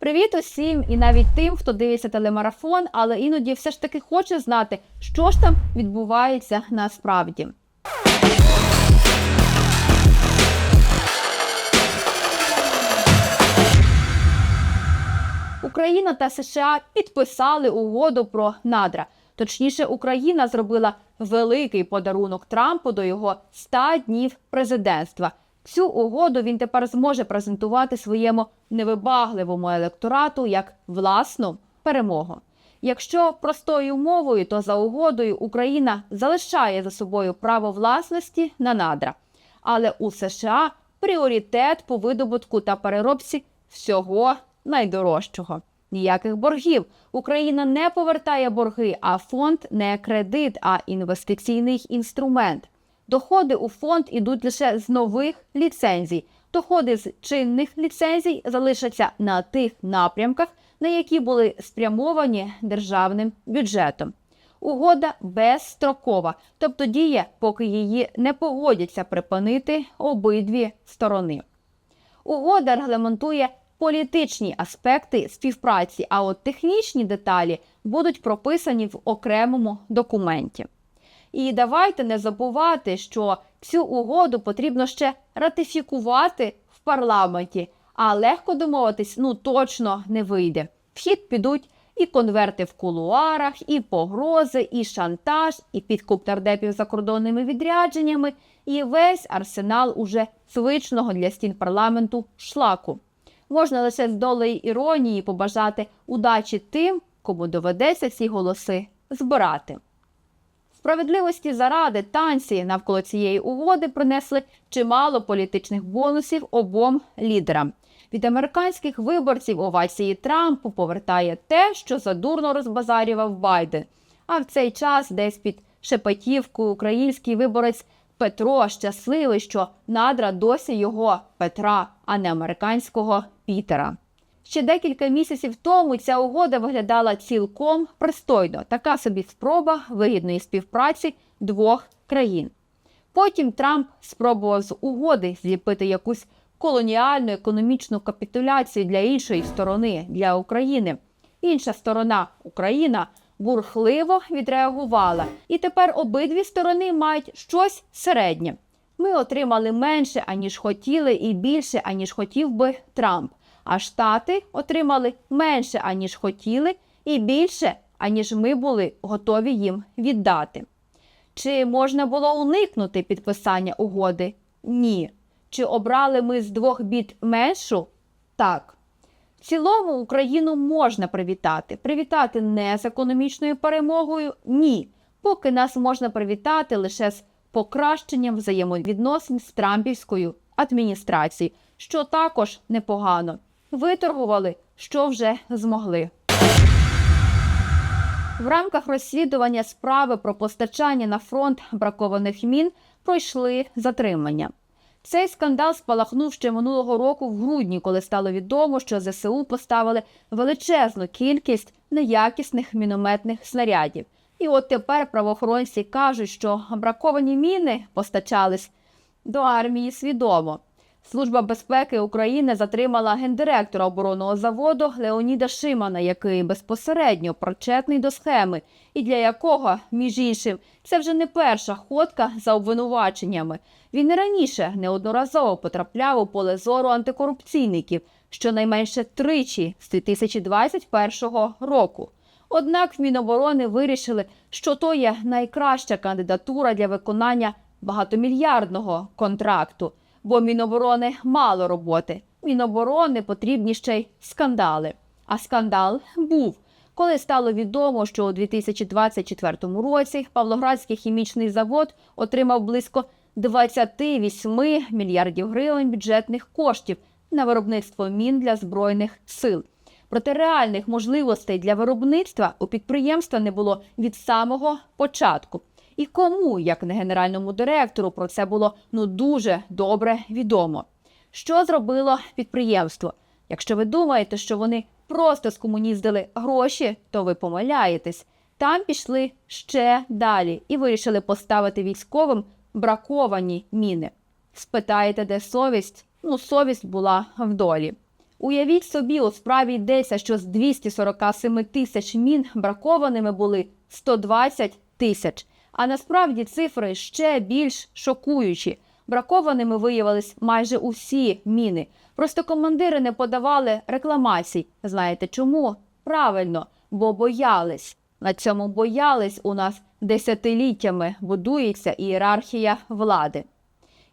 Привіт усім і навіть тим, хто дивиться телемарафон, але іноді все ж таки хоче знати, що ж там відбувається насправді. Україна та США підписали угоду про надра. Точніше, Україна зробила великий подарунок Трампу до його 100 днів президентства. Цю угоду він тепер зможе презентувати своєму невибагливому електорату як власну перемогу. Якщо простою мовою, то за угодою Україна залишає за собою право власності на надра, але у США пріоритет по видобутку та переробці всього найдорожчого. Ніяких боргів. Україна не повертає борги, а фонд не кредит, а інвестиційний інструмент. Доходи у фонд ідуть лише з нових ліцензій. Доходи з чинних ліцензій залишаться на тих напрямках, на які були спрямовані державним бюджетом. Угода безстрокова, тобто діє, поки її не погодяться припинити обидві сторони. Угода регламентує політичні аспекти співпраці, а от технічні деталі будуть прописані в окремому документі. І давайте не забувати, що цю угоду потрібно ще ратифікувати в парламенті, а легко домовитись ну точно не вийде. В хід підуть і конверти в кулуарах, і погрози, і шантаж, і підкуп тардепів закордонними відрядженнями, і весь арсенал уже звичного для стін парламенту шлаку. Можна лише з долею іронії побажати удачі тим, кому доведеться ці голоси збирати. Справедливості заради танці навколо цієї угоди принесли чимало політичних бонусів обом лідерам. Від американських виборців овації Трампу повертає те, що задурно розбазарював Байден. А в цей час десь під шепетівкою український виборець Петро щасливий, що надра досі його Петра, а не американського Пітера. Ще декілька місяців тому ця угода виглядала цілком пристойно, така собі спроба вигідної співпраці двох країн. Потім Трамп спробував з угоди зліпити якусь колоніальну економічну капітуляцію для іншої сторони, для України. Інша сторона, Україна, бурхливо відреагувала, і тепер обидві сторони мають щось середнє. Ми отримали менше, аніж хотіли, і більше, аніж хотів би Трамп. А Штати отримали менше, аніж хотіли, і більше, аніж ми були готові їм віддати. Чи можна було уникнути підписання угоди? Ні. Чи обрали ми з двох бід меншу? Так. В цілому Україну можна привітати. Привітати не з економічною перемогою ні. Поки нас можна привітати лише з покращенням взаємовідносин з Трампівською адміністрацією, що також непогано. Виторгували, що вже змогли. В рамках розслідування справи про постачання на фронт бракованих мін пройшли затримання. Цей скандал спалахнув ще минулого року в грудні, коли стало відомо, що ЗСУ поставили величезну кількість неякісних мінометних снарядів. І от тепер правоохоронці кажуть, що браковані міни постачались до армії свідомо. Служба безпеки України затримала гендиректора оборонного заводу Леоніда Шимана, який безпосередньо причетний до схеми, і для якого, між іншим, це вже не перша ходка за обвинуваченнями. Він раніше неодноразово потрапляв у поле зору антикорупційників, щонайменше тричі з 2021 року. Однак Міноборони вирішили, що то є найкраща кандидатура для виконання багатомільярдного контракту, бо Міноборони мало роботи. Міноборони потрібні ще й скандали. А скандал був. Коли стало відомо, що у 2024 році Павлоградський хімічний завод отримав близько 28 мільярдів гривень бюджетних коштів на виробництво мін для збройних сил. Проте реальних можливостей для виробництва у підприємства не було від самого початку. І кому, як не генеральному директору, про це було ну дуже добре відомо. Що зробило підприємство? Якщо ви думаєте, що вони просто скомуніздили гроші, то ви помиляєтесь. Там пішли ще далі і вирішили поставити військовим браковані міни. Спитаєте, де совість? Ну, совість була в долі. Уявіть собі, у справі йдеться, що з 247 тисяч мін бракованими були 120 тисяч. А насправді цифри ще більш шокуючі. Бракованими виявились майже усі міни. Просто командири не подавали рекламацій. Знаєте чому? Правильно, бо боялись. На цьому боялись у нас десятиліттями будується ієрархія влади.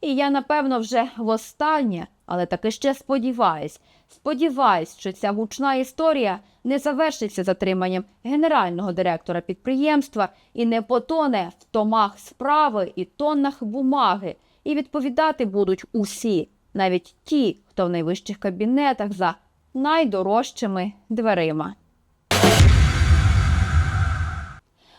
І я, напевно, вже востаннє, але таки ще сподіваюсь. Сподіваюсь, що ця гучна історія не завершиться затриманням генерального директора підприємства і не потоне в томах справи і тоннах бумаги. І відповідати будуть усі, навіть ті, хто в найвищих кабінетах за найдорожчими дверима.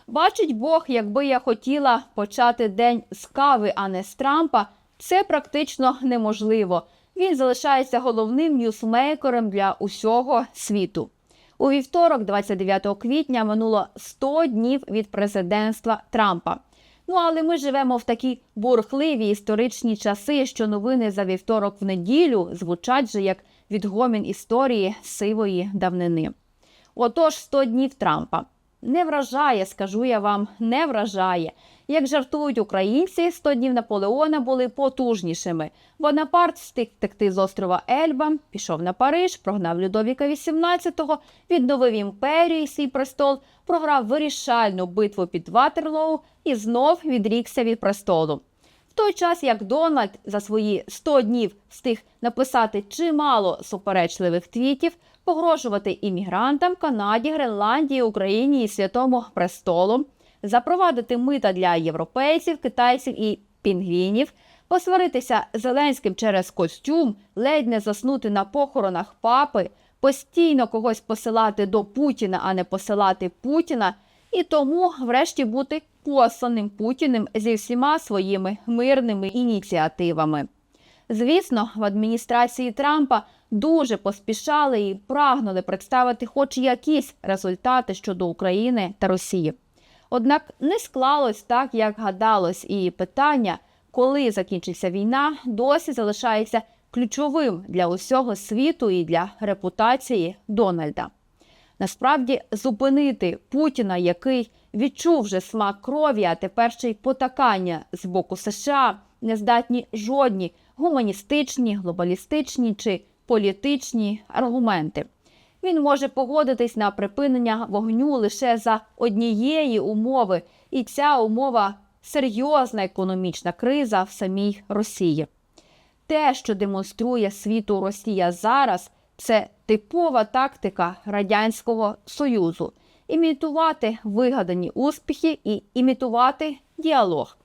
Бачить Бог, якби я хотіла почати день з кави, а не з Трампа, це практично неможливо. Він залишається головним ньюсмейкером для усього світу. У вівторок, 29 квітня, минуло 100 днів від президентства Трампа. Ну але ми живемо в такі бурхливі історичні часи, що новини за вівторок в неділю звучать же як відгомін історії сивої давнини. Отож, 100 днів Трампа. Не вражає, скажу я вам, не вражає. Як жартують українці, 100 днів Наполеона були потужнішими. Бонапарт встиг втекти з острова Ельба, пішов на Париж, прогнав Людовіка XVIII, відновив імперію і свій престол, програв вирішальну битву під Ватерлоу і знов відрікся від престолу. В той час як Дональд за свої 100 днів встиг написати чимало суперечливих твітів, погрожувати іммігрантам Канаді, Гренландії, Україні і Святому Престолу, запровадити мита для європейців, китайців і пінгвінів, посваритися Зеленським через костюм, ледь не заснути на похоронах папи, постійно когось посилати до Путіна, а не посилати Путіна, і тому, врешті, бути посланим Путіним зі всіма своїми мирними ініціативами. Звісно, в адміністрації Трампа дуже поспішали і прагнули представити хоч якісь результати щодо України та Росії. Однак не склалось так, як гадалось, і питання, коли закінчиться війна, досі залишається ключовим для усього світу і для репутації Дональда. Насправді, зупинити Путіна, який відчув вже смак крові, а тепер ще й потакання з боку США, не здатні жодні гуманістичні, глобалістичні чи політичні аргументи. Він може погодитись на припинення вогню лише за однієї умови, і ця умова серйозна економічна криза в самій Росії. Те, що демонструє світу Росія зараз, це типова тактика Радянського Союзу імітувати вигадані успіхи і імітувати діалог,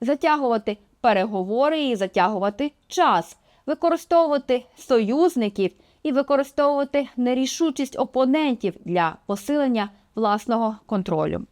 затягувати переговори і затягувати час, використовувати союзників і використовувати нерішучість опонентів для посилення власного контролю.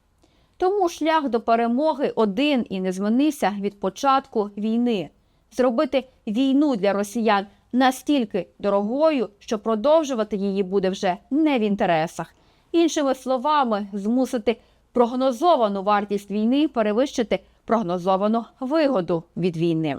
Тому шлях до перемоги один і не змінився від початку війни. Зробити війну для росіян настільки дорогою, що продовжувати її буде вже не в інтересах. Іншими словами, змусити прогнозовану вартість війни перевищити прогнозовану вигоду від війни.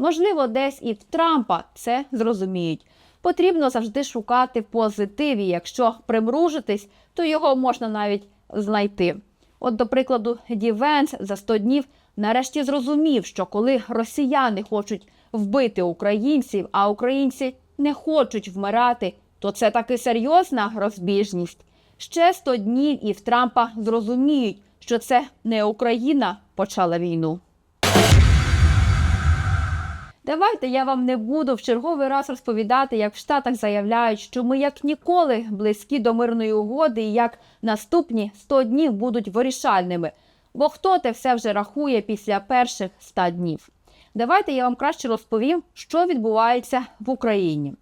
Можливо, десь і в Трампа це зрозуміють. Потрібно завжди шукати позитиві. Якщо примружитись, то його можна навіть знайти. От, до прикладу, Дівенс за 100 днів нарешті зрозумів, що коли росіяни хочуть вбити українців, а українці не хочуть вмирати, то це таки серйозна розбіжність. Ще 100 днів і в Трампа зрозуміють, що це не Україна почала війну. Давайте я вам не буду в черговий раз розповідати, як в Штатах заявляють, що ми як ніколи близькі до мирної угоди і як наступні 100 днів будуть вирішальними. Бо хто те все вже рахує після перших 100 днів? Давайте я вам краще розповім, що відбувається в Україні.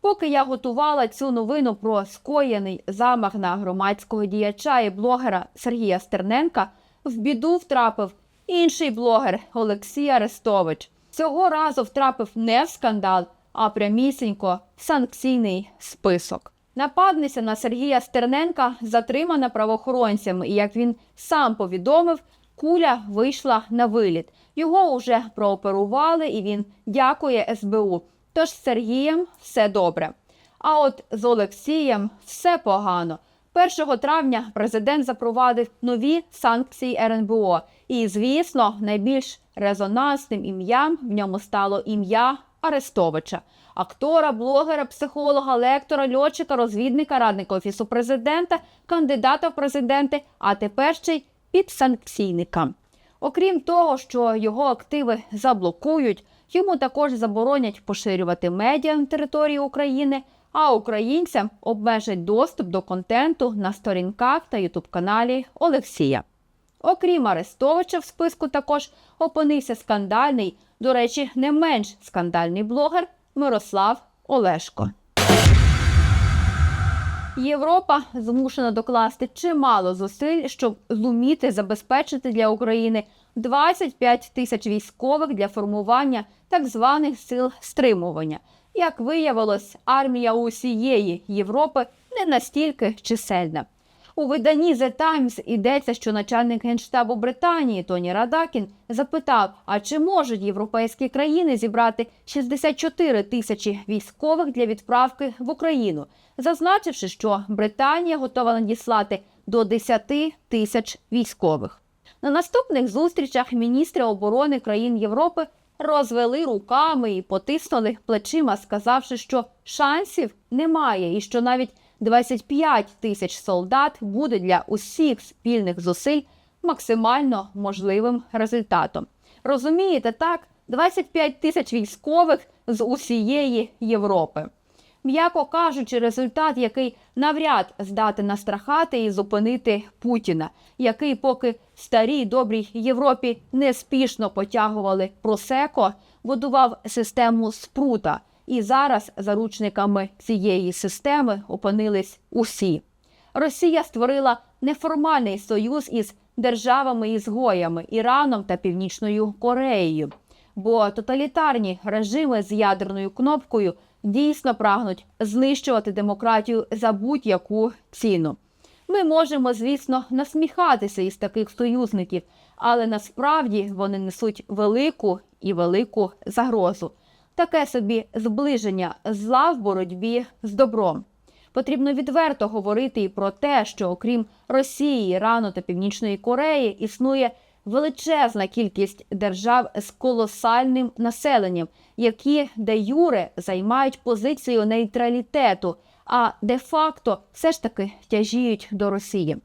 Поки я готувала цю новину про скоєний замах на громадського діяча і блогера Сергія Стерненка, в біду втрапив інший блогер Олексій Арестович. Цього разу втрапив не в скандал, а прямісінько в санкційний список. Нападниця на Сергія Стерненка затримана правоохоронцями, і як він сам повідомив, куля вийшла на виліт. Його вже прооперували, і він дякує СБУ. Тож з Сергієм все добре. А от з Олексієм все погано. 1 травня президент запровадив нові санкції РНБО. І, звісно, найбільш резонансним ім'ям в ньому стало ім'я Арестовича, актора, блогера, психолога, лектора, льотчика, розвідника, радника офісу президента, кандидата в президенти, а тепер ще й підсанкційника. Окрім того, що його активи заблокують, йому також заборонять поширювати медіа на території України, а українцям обмежать доступ до контенту на сторінках та ютуб-каналі Олексія. Окрім Арестовича, в списку також опинився скандальний, до речі, не менш скандальний блогер Мирослав Олешко. Європа змушена докласти чимало зусиль, щоб зуміти забезпечити для України 25 тисяч військових для формування так званих сил стримування. Як виявилось, армія усієї Європи не настільки чисельна. У виданні The Times йдеться, що начальник генштабу Британії Тоні Радакін запитав: а чи можуть європейські країни зібрати 64 тисячі військових для відправки в Україну, зазначивши, що Британія готова надіслати до 10 тисяч військових. На наступних зустрічах міністри оборони країн Європи розвели руками і потиснули плечима, сказавши, що шансів немає, і що навіть 25 тисяч солдат буде для усіх спільних зусиль максимально можливим результатом. Розумієте, так? 25 тисяч військових з усієї Європи. М'яко кажучи, результат, який навряд здати настрахати і зупинити Путіна, який, поки старій добрій Європі неспішно потягували просеко, будував систему спрута. І зараз заручниками цієї системи опинились усі. Росія створила неформальний союз із державами-ізгоями Іраном та Північною Кореєю, бо тоталітарні режими з ядерною кнопкою дійсно прагнуть знищувати демократію за будь-яку ціну. Ми можемо, звісно, насміхатися із таких союзників, але насправді вони несуть велику і велику загрозу. Таке собі зближення зла в боротьбі з добром. Потрібно відверто говорити і про те, що окрім Росії, Ірану та Північної Кореї існує величезна кількість держав з колосальним населенням, які де юре займають позицію нейтралітету, а де-факто все ж таки тяжіють до Росії.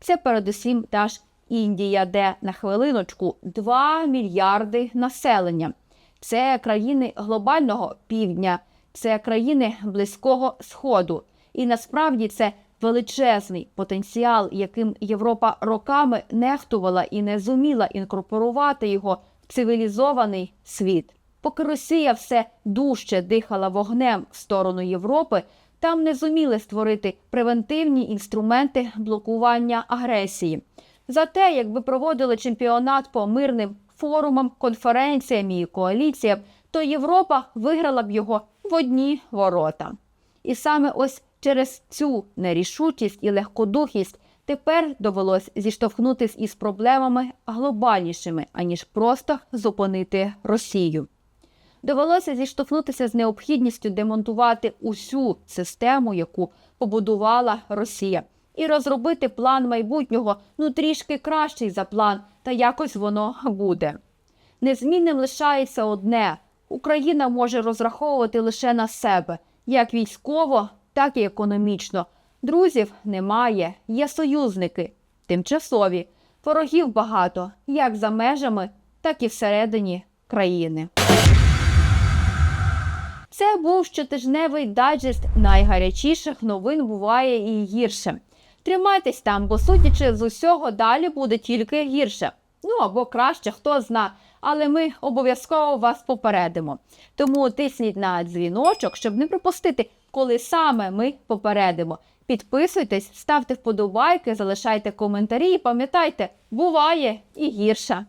Це передусім та ж Індія, де на хвилиночку 2 мільярди населення. Це країни глобального півдня, це країни Близького Сходу. І насправді це величезний потенціал, яким Європа роками нехтувала і не зуміла інкорпорувати його в цивілізований світ. Поки Росія все дужче дихала вогнем в сторону Європи, там не зуміли створити превентивні інструменти блокування агресії. Зате, якби проводили чемпіонат по мирним форумам, конференціям і коаліціям, то Європа виграла б його в одні ворота. І саме ось через цю нерішучість і легкодухість тепер довелось зіштовхнутись із проблемами глобальнішими, аніж просто зупинити Росію. Довелося зіштовхнутися з необхідністю демонтувати усю систему, яку побудувала Росія, і розробити план майбутнього ну трішки кращий за план, та якось воно буде. Незмінним лишається одне: Україна може розраховувати лише на себе, як військово, так і економічно. Друзів немає, є союзники, тимчасові, ворогів багато, як за межами, так і всередині країни. Це був щотижневий дайджест найгарячіших новин буває і гірше. Тримайтесь там, бо судячи з усього, далі буде тільки гірше. Ну або краще, хто зна. Але ми обов'язково вас попередимо. Тому тисніть на дзвіночок, щоб не пропустити, коли саме ми попередимо. Підписуйтесь, ставте вподобайки, залишайте коментарі і пам'ятайте, буває і гірше.